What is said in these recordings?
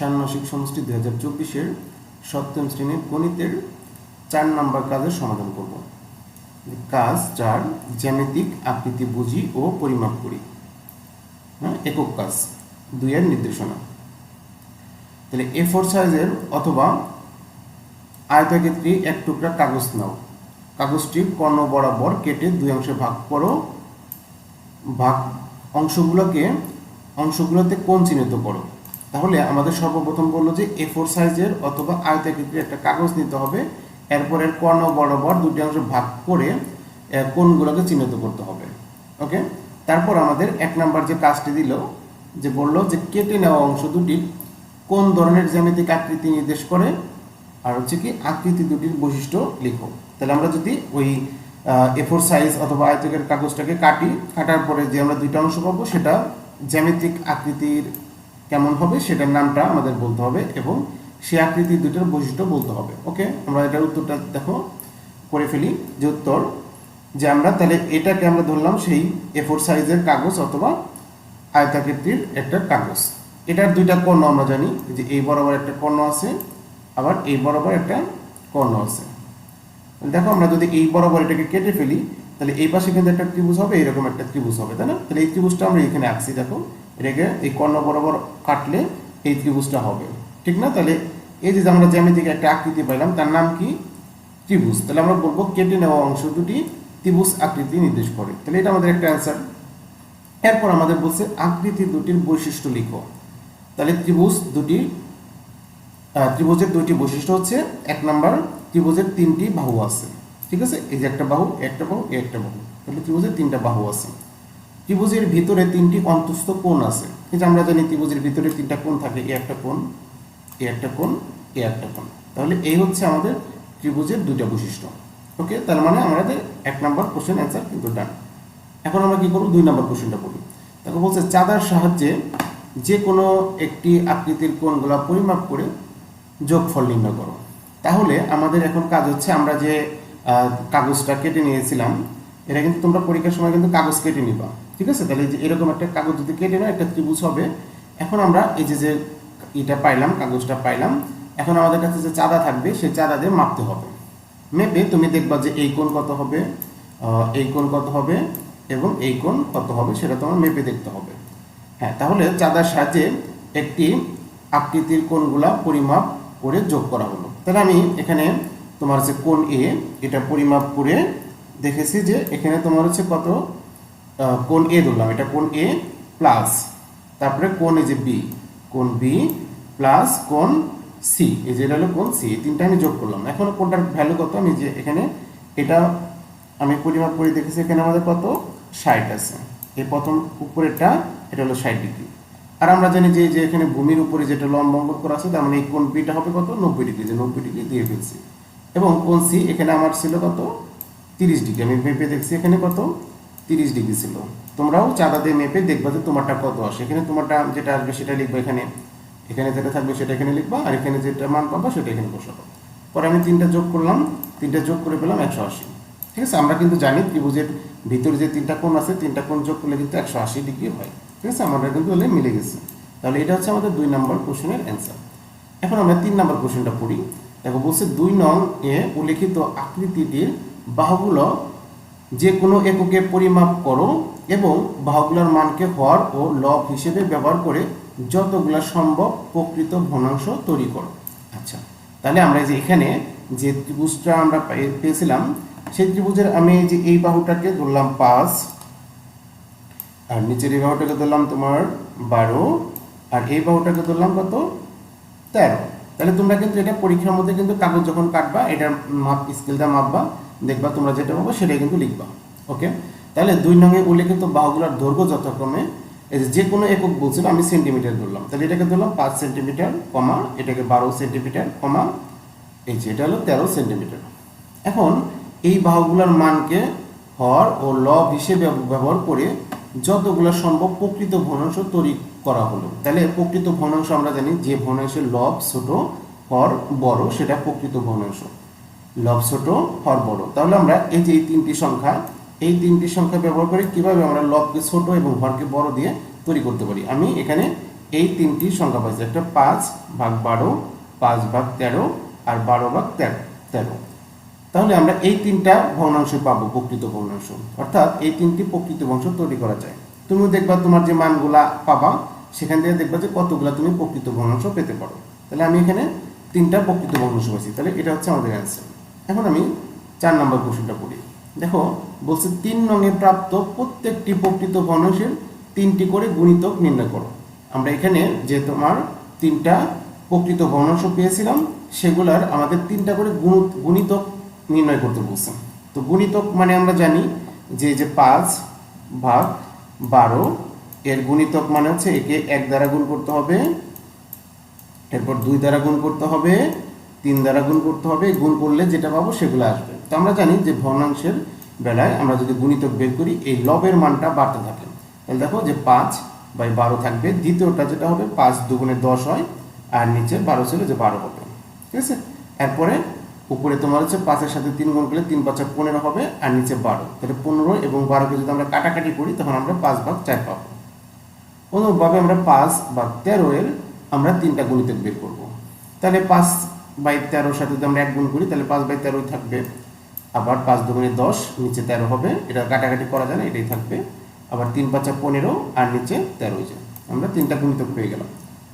ষান্মাসিক সমষ্টি দুই হাজার চব্বিশের সপ্তম শ্রেণির গণিতের চার নম্বর কাজের সমাধান করব। কাজ চার, জ্যামিতিক আকৃতি বুঝি ও পরিমাপ করি। হ্যাঁ একক কাজ, দুইয়ের নির্দেশনা। তাহলে এ ফোর সাইজের অথবা আয়তক্ষেত্রে এক টুকরা কাগজ নাও। কাগজটি কর্ণ বরাবর কেটে দুই অংশে ভাগ করো। ভাগ অংশগুলোকে, অংশগুলোতে কোণ চিহ্নিত করো। তাহলে আমাদের সর্বপ্রথম বলল যে এ ফোর সাইজের অথবা আয়তাকৃতির একটা কাগজ নিতে হবে। এরপর এর কর্ণ বরাবর দুটি অংশ ভাগ করে কোনগুলোকে চিহ্নিত করতে হবে। ওকে? তারপর আমাদের এক নাম্বার যে কাজটি দিল, যে বলল যে কেটে নেওয়া অংশ দুটি কোন ধরনের জ্যামিতিক আকৃতি নির্দেশ করে, আর হচ্ছে কি আকৃতি দুটির বৈশিষ্ট্য লিখো। তাহলে আমরা যদি ওই এফোর সাইজ অথবা আয়তকের কাগজটাকে কাটি, কাটার পরে যে আমরা দুইটা অংশ পাবো সেটা জ্যামিতিক আকৃতির কেমন হবে সেটার নামটা আমাদের বলতে হবে এবং সেই আকৃতি দুটোর বৈশিষ্ট্য বলতে হবে ওকে আমরা এটার উত্তরটা দেখো, করে ফেলি, যে উত্তর, যে আমরা তাহলে এটাকে আমরা ধরলাম সেই এফোর সাইজের কাগজ অথবা আয়তাকৃতির একটা কাগজ। এটার দুইটা কর্ণ আমরা জানি যে এই বরাবর একটা কর্ণ আছে, আবার এই বরাবর একটা কর্ণ আছে। দেখো, আমরা যদি এই বরাবর এটাকে কেটে ফেলি, তাহলে এই পাশে কিন্তু একটা ত্রিভুজ হবে, এরকম একটা ত্রিভুজ হবে, তাই না? তাহলে এই ত্রিভুজটা আমরা এখানে আঁকছি, দেখো। এটাকে এই কর্ণ বরাবর কাটলে এই ত্রিভুজটা হবে। ঠিক না? তাহলে এই যে আমরা জ্যামিতিক একটা আকৃতি পাইলাম, তার নাম কি? ত্রিভুজ। তাহলে আমরা বলব কেটে নেওয়া অংশ দুটি ত্রিভুজ আকৃতি নির্দেশ করে। তাহলে এটা আমাদের একটা অ্যান্সার এরপর আমাদের বলছে আকৃতি দুটির বৈশিষ্ট্য লিখো। তাহলে ত্রিভুজ দুটি ত্রিভুজের দুইটি বৈশিষ্ট্য হচ্ছে, এক নাম্বার ত্রিভুজের তিনটি বাহু আছে। ঠিক আছে? এই যে একটা বাহু একটা বাহু একটা বাহু। তাহলে ত্রিভুজের তিনটা বাহু আছে। ত্রিভুজের ভিতরে তিনটি অন্তস্থ কোণ আছে। যে আমরা জানি ত্রিভুজের ভিতরে তিনটা কোণ থাকে এই একটা কোণ এই একটা কোণ এই একটা কোণ। তাহলে এই হচ্ছে আমাদের ত্রিভুজের দুইটা বৈশিষ্ট্য। ওকে? তার মানে আমাদের এক নম্বর কোশ্চেন অ্যান্সার কিন্তু ডান এখন আমরা কি করব? দুই নম্বর কোশ্চেনটা পড়ি। তাকে বলছে, চাঁদার সাহায্যে যে কোনো একটি আকৃতির কোণগুলো পরিমাপ করে যোগফল নির্ণয় করো। তাহলে আমাদের এখন কাজ হচ্ছে আমরা যে কাগজটা কেটে নিয়েছিলাম, এটা কিন্তু তোমরা পরীক্ষার সময় কিন্তু কাগজ কেটে নিবা। ঠিক আছে? তাহলে যে এরকম একটা কাগজ যদি কেটে নাও একটা ত্রিভুজ হবে। এখন আমরা এই যে যে এটা পাইলাম, কাগজটা পাইলাম, এখন আমাদের কাছে যে চাঁদা থাকবে, সেই চাঁদা দিয়ে মাপতে হবে। মেপে তুমি দেখবা যে এই কোণ কত হবে এই কোণ কত হবে এবং এই কোণ কত হবে, সেটা তোমার মেপে দেখতে হবে। হ্যাঁ তাহলে চাঁদার সাহায্যে একটি আকৃতির কোণগুলা পরিমাপ করে যোগ করা হলো। তাহলে আমি এখানে তোমার হচ্ছে কোণ এ এটা পরিমাপ করে দেখেছি যে এখানে তোমার হচ্ছে কত? কোণ এ ধরলাম, এটা কোন এ প্লাস তারপরে কোন এই যে বি কোন বি প্লাস কোন সি এই যে এটা হলো কোন সি এই তিনটা আমি যোগ করলাম। এখন কোনটার ভ্যালু কত? আমি যে এখানে এটা আমি পরিমাপ করে দেখেছি, এখানে আমাদের কত? ষাট আছে। এই প্রথম উপরেরটা, এটা হলো ষাট ডিগ্রি। আর আমরা জানি যে যে এখানে ভূমির উপরে যেটা লম্ব অঙ্কন করা আছে, তার মানে এই কোণ বিটা হবে কত? নব্বই ডিগ্রি, যে নব্বই ডিগ্রি দিয়ে ফেলছি। এবং কোন সি এখানে আমার ছিল কত? তিরিশ ডিগ্রি। আমি মেপে দেখছি এখানে কত? তিরিশ ডিগ্রি ছিল। তোমরাও চাঁদা দিয়ে মেপে দেখবা যে তোমারটা কত। আসে এখানে তোমারটা যেটা আসবে সেটা লিখবে এখানে। এখানে যেটা থাকবে সেটা এখানে লিখবা, আর এখানে যেটা মান পাবা সেটা এখানে বসাবো। পরে আমি তিনটা যোগ করলাম, তিনটা যোগ করে পেলাম একশো আশি। ঠিক আছে? আমরা কিন্তু জানি ত্রিভুজের ভিতরে যে তিনটা কোণ আছে, তিনটা কোণ যোগ করলে কিন্তু একশো আশি ডিগ্রি হয়। ঠিক আছে? আমরা কিন্তু হলে মিলে গেছে। তাহলে এটা হচ্ছে আমাদের দুই নম্বর কোশ্চেনের অ্যান্সার। এখন আমরা তিন নম্বর কোশ্চেনটা পড়ি। দেখো, বলছে দুই নং এ উল্লেখিত আকৃতিটির বাহুগুলো যে কোনো এককে পরিমাপ করো এবং বাহুগুলোর মানকে হর ও লব হিসেবে ব্যবহার করে যতগুলা সম্ভব প্রকৃত ভগ্নাংশ তৈরি করো। আচ্ছা তাহলে আমরা যে এখানে যে ত্রিভুজটা আমরা পেয়ে- পেয়েছিলাম, সেই ত্রিভুজের আমি যে এই বাহুটাকে ধরলাম পাঁচ, আর নিচের এই বাহুটাকে ধরলাম তোমার বারো, আর এই বাহুটাকে ধরলাম কত? তেরো। তাহলে তোমরা কিন্তু এটা পরীক্ষার মধ্যে কিন্তু কাগজ যখন কাটবা, এটার মাপ, স্কেলটা মাপবা দেখবা তোমরা যেটা পাবো সেটাই কিন্তু লিখবা ওকে তাহলে দুই নঙে উল্লেখিত বাহুগুলোর দৈর্ঘ্য যথাক্রমে যে কোনো একক বলছিল আমি সেন্টিমিটার ধরলাম। তাহলে এটাকে ধরলাম পাঁচ সেন্টিমিটার কমা, এটাকে বারো সেন্টিমিটার কমা, এই যে এটা হলো তেরো সেন্টিমিটার এখন এই বাহুগুলোর মানকে হর ও লব হিসেবে ব্যবহার করে যতগুলো সম্ভব প্রকৃত ভগ্নাংশ তৈরি করা হলো। তাহলে প্রকৃত ভগ্নাংশ আমরা জানি যে ভগ্নাংশের লব ছোট, হর বড়, সেটা প্রকৃত ভগ্নাংশ। লব ছোট হর বড়। তাহলে আমরা এই যে এই তিনটি সংখ্যা, এই তিনটি সংখ্যা ব্যবহার করে কীভাবে আমরা লবকে ছোট এবং হরকে বড় দিয়ে তৈরি করতে পারি? আমি এখানে এই তিনটি সংখ্যা পাইছি। একটা পাঁচ ভাগ বারো, পাঁচ ভাগ তেরো আর বারো ভাগ তেরো তেরো। তাহলে আমরা এই তিনটা ভগ্নাংশ পাবো, প্রকৃত ভগ্নাংশ। অর্থাৎ এই তিনটি প্রকৃত ভগ্নাংশ তৈরি করা যায়। তুমি দেখবা তোমার যে মানগুলা পাবা, সেখান থেকে দেখবা যে কতগুলা তুমি প্রকৃত ভগ্নাংশ পেতে পারো। তাহলে আমি এখানে তিনটা প্রকৃত ভগ্নাংশ পাইছি। তাহলে এটা হচ্ছে আমাদের অ্যান্সার এখন আমি চার নম্বর কোশ্চেনটা পড়ি। দেখো, বলছে তিন নঙে প্রাপ্ত প্রত্যেকটি প্রকৃত ভগ্নাংশের তিনটি করে গুণিতক নির্ণয় করো। আমরা এখানে যে তোমার তিনটা প্রকৃত ভগ্নাংশ পেয়েছিলাম, সেগুলার আমাদের তিনটা করে গুণ- গুণিতক নির্ণয় করতে বলছে। তো গুণিতক মানে আমরা জানি যে যে পাঁচ ভাগ বারো, এর গুণিতক মানে হচ্ছে একে এক দ্বারা গুণ করতে হবে, এরপর দুই দ্বারা গুণ করতে হবে তিন দ্বারা গুণ করতে হবে, গুণ করলে যেটা পাবো সেগুলো আসবে। তো আমরা জানি যে ভগ্নাংশের বেলায় আমরা যদি গুণিতক বের করি, এই লবের মানটা বাড়তে থাকে। তাহলে দেখো যে পাঁচ বাই বারো থাকবে, দ্বিতীয়টা যেটা হবে, পাঁচ দুগুণে দশ হয়, আর নিচে বারো ছিল যে বারো হবে। ঠিক আছে? এরপরে উপরে তোমার হচ্ছে পাঁচের সাথে তিন গুণ করলে তিন পাঁচা পনেরো হবে, আর নিচে বারো। তাহলে পনেরো এবং বারোকে যদি আমরা কাটাকাটি করি, তখন আমরা পাঁচ ভাগ চার পাবো। অনুরূপভাবে আমরা পাঁচ বা তেরো এর আমরা তিনটা গুণিতক বের করব। তাহলে পাঁচ বাই তেরোর সাথে যদি আমরা এক গুণ করি, তাহলে পাঁচ বাই তেরোই থাকবে। আবার পাঁচ দুগুণে দশ, নিচে তেরো হবে। এটা কাটাকাটি করা যায় না, এটাই থাকবে। আবার তিন পাঁচা পনেরো, আর নিচে তেরোই যায়। আমরা তিনটা গুণিতক পেয়ে গেলাম।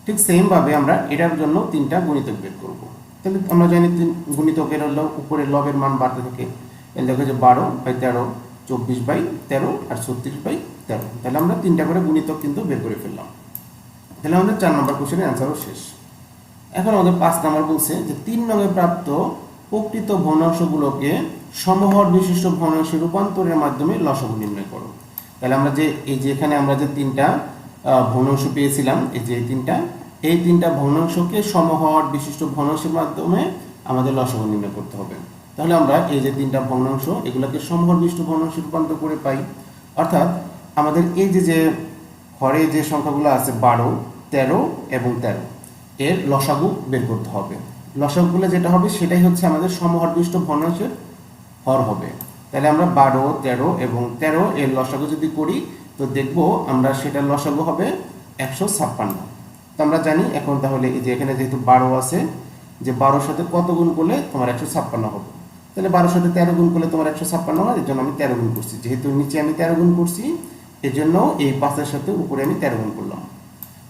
ঠিক সেমভাবে আমরা এটার জন্য তিনটা গুণিতক বের করব। তাহলে আমরা জানি তিন গুণিতকের হলো উপরে লবের মান বাড়তে থাকে। দেখো যে বারো বাই তেরো, চব্বিশ বাই তেরো, আর ছত্রিশ বাই তেরো। তাহলে আমরা তিনটা করে গুণিতক কিন্তু বের করে ফেললাম। তাহলে আমাদের চার নম্বর কোশ্চেনের অ্যান্সারও শেষ। এখন আমাদের পাঁচ নম্বর বলছে যে তিন নঙে প্রাপ্ত প্রকৃত ভগ্নাংশগুলোকে সমহর বিশিষ্ট ভগ্নাংশে রূপান্তরের মাধ্যমে লসগু নির্ণয় করো। তাহলে আমরা যে, এই যে এখানে আমরা যে তিনটা ভগ্নাংশ পেয়েছিলাম, এই যে তিনটা, এই তিনটা ভগ্নাংশকে সমহর বিশিষ্ট ভগ্নাংশের মাধ্যমে আমাদের লসগু নির্ণয় করতে হবে। তাহলে আমরা এই যে তিনটা ভগ্নাংশ, এগুলোকে সমহর বিশিষ্ট ভগ্নাংশে রূপান্তর করে পাই। অর্থাৎ আমাদের এই যে যে হরে যে সংখ্যাগুলো আছে বারো, তেরো এবং তেরো এর লসাগু বের করতে হবে। লসাগুগুলো যেটা হবে, সেটাই হচ্ছে আমাদের সমহরবিষ্ট ভগ্নাংশের হর হবে। তাহলে আমরা বারো, তেরো এবং তেরো এর লসাগু যদি করি, তো দেখব আমরা সেটার লসাগু হবে একশো ছাপ্পান্ন। তো আমরা জানি এখন তাহলে এই যে এখানে যেহেতু বারো আছে, যে বারোর সাথে কত গুণ করলে তোমার একশো ছাপ্পান্ন হবে? তাহলে বারোর সাথে তেরো গুণ করলে তোমার একশো ছাপ্পান্ন হয়, এর জন্য আমি তেরো গুণ করছি। যেহেতু নিচে আমি তেরো গুণ করছি, এর জন্য এই পাঁচের সাথে উপরে আমি তেরো গুণ করলাম।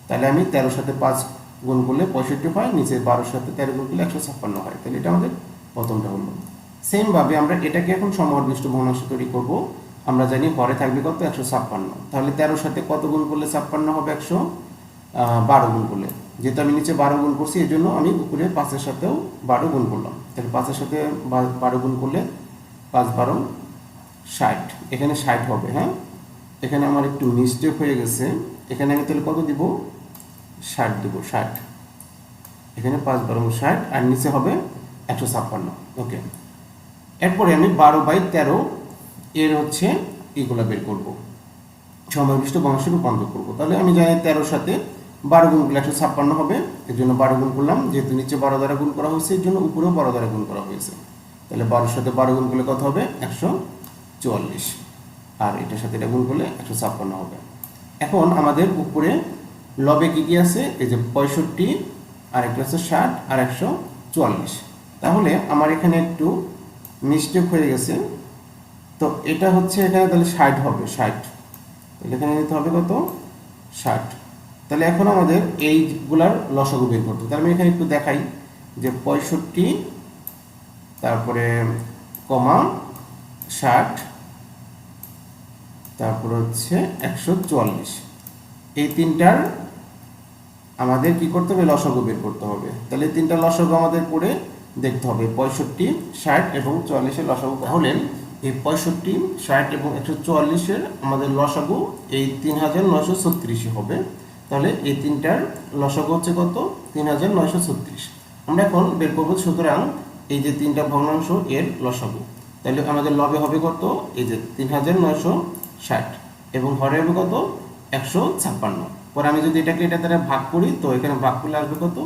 তাহলে আমি তেরোর সাথে পাঁচ গুণ করলে পঁয়ষট্টি হয় নিচে বারোর সাথে তেরো গুণ করলে একশো ছাপ্পান্ন হয়। তাহলে এটা আমাদের প্রথমটা হলো। সেমভাবে আমরা এটাকে এখন সমহরবিষ্ট ভগ্নাংশ তৈরি করব। আমরা জানি হরে থাকবে কত? একশো ছাপ্পান্ন। তাহলে তেরোর সাথে কত গুণ করলে ছাপ্পান্ন হবে? একশো বারো গুণ করলে। যেহেতু আমি নিচে বারো গুণ করছি, এই জন্য আমি উপরে পাঁচের সাথেও বারো গুণ করলাম। তাহলে পাঁচের সাথে বারো গুণ করলে পাঁচ বারো ষাট। এখানে ষাট হবে হ্যাঁ? এখানে আমার একটু মিস্টেক হয়ে গেছে। এখানে আমি তাহলে কত দিব? ষাট দেবো ষাট। এখানে পাঁচ বারো ষাট, আর নিচে হবে একশো ছাপ্পান্ন। ওকে। এরপরে আমি বারো বাই তেরো এর হচ্ছে এগুলো বের করব। সমাবিষ্ট বংশে রূপান্তর করব। তাহলে আমি জানি তেরোর সাথে বারো গুণ করলে একশো ছাপ্পান্ন হবে। এর জন্য বারো গুণ করলাম, যেহেতু নিচে বারো দ্বারা গুণ করা হয়েছে, এর জন্য উপরেও বারো দ্বারা গুণ করা হয়েছে। তাহলে বারোর সাথে বারো গুণ করলে কত হবে? একশো চুয়াল্লিশ। আর এটার সাথে এটা গুণ করলে একশো ছাপ্পান্ন হবে। এখন আমাদের উপরে লবে কি কি আছে? এই যে পঁয়ষট্টি আর একটা হচ্ছে ষাট আর একশো চুয়াল্লিশ। তাহলে আমার এখানে একটু মিস্টেক হয়ে গেছে। তো এটা হচ্ছে এখানে তাহলে ষাট হবে, ষাট। এখানে নিতে হবে কত? ষাট। তাহলে এখন আমাদের এইগুলার লসাগু বের করতে। তাহলে আমি এখানে একটু দেখাই যে পঁয়ষট্টি, তারপরে কমা ষাট, তারপর হচ্ছে একশো চুয়াল্লিশ। এই তিনটার আমাদের কি করতে হবে? লসাগু বের করতে হবে। তাহলে তিনটা লসাগু আমাদের করে দেখতে হবে। পঁয়ষট্টি, ষাট এবং চুয়াল্লিশের লসাগু। তাহলে এই পঁয়ষট্টি, ষাট এবং একশো চুয়াল্লিশের আমাদের লসাগু এই তিন হাজার নয়শো ছত্রিশই হবে। তাহলে এই তিনটার লসাগু হচ্ছে কত? তিন হাজার নয়শো ছত্রিশ। আমরা এখন বের করব সুতরাং এই যে তিনটা ভগ্নাংশ এর লসাগু। তাহলে আমাদের লবে হবে কত? এই যে তিন হাজার নয়শো ষাট এবং হরে হবে কত? একশো ছাপ্পান্ন। পরে আমি যদি এটাকে এটা দ্বারা ভাগ করি, তো এখানে ভাগ করলে আসবে কত?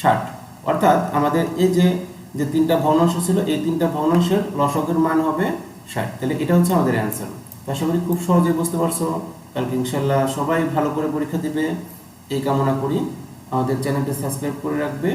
ষাট। অর্থাৎ আমাদের এই যে যে তিনটা ভগ্নাংশ ছিল, এই তিনটা ভগ্নাংশের লসকের মান হবে ষাট। তাহলে এটা হচ্ছে আমাদের অ্যান্সার আশা করি খুব সহজে বুঝতে পারছ। কালকে ইনশাল্লাহ সবাই ভালো করে পরীক্ষা দিবে। এই কামনা করি। আমাদের চ্যানেলটা সাবস্ক্রাইব করে রাখবে।